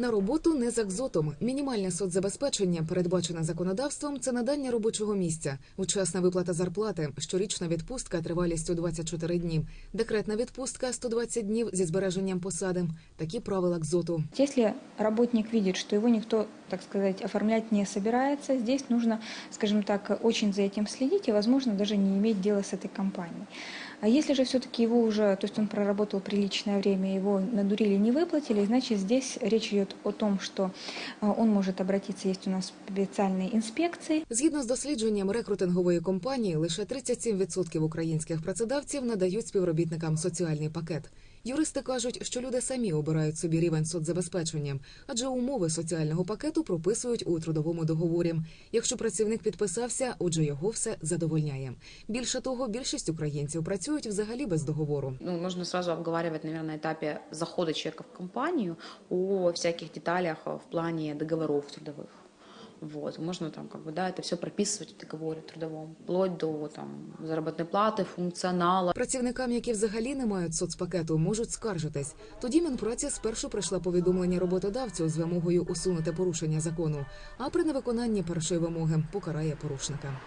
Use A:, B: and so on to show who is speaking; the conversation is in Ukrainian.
A: На роботу не з акзотом. Мінімальне соцзабезпечення, передбачене законодавством, це надання робочого місця, учасна виплата зарплати, щорічна відпустка тривалістю 24 дні, декретна відпустка 120 днів зі збереженням посади. Такі правила акзоту.
B: Якщо работник бачить, що його никто, так сказать, оформлять не собирается, здесь нужно, скажем так, очень за этим следить и, возможно, даже не иметь дела с этой компанией. А если же все-таки его уже, то есть он проработал приличное время, его надурили, не выплатили, значит, здесь речь идет о том, что э, он может обратиться, есть у нас специальные инспекции,
A: Згідно з дослідженням рекрутингової компанії, лише 37% українських працедавців надають співробітникам соціальний пакет. Юристи кажуть, що люди самі обирають собі рівень соцзабезпечення, адже умови соціального пакету прописують у трудовому договорі. Якщо працівник підписався, отже його все задовольняє. Більше того, більшість українців працюють взагалі без договору.
C: ну, нужно сразу обговаривать, наверное, на этапе захода человека в компанию о всяких деталях э, в плане договоров трудовых. Вот. Можно там, как бы, да, это все прописывать в договоре трудовом, вплоть до там, заработной платы, функционала.
A: Працівникам, які взагалі не мають соцпакету, можуть скаржитись. Тоді Мінпраці спершу прийшла повідомлення роботодавцю з вимогою усунути порушення закону, а при невиконанні першої вимоги покарає порушника.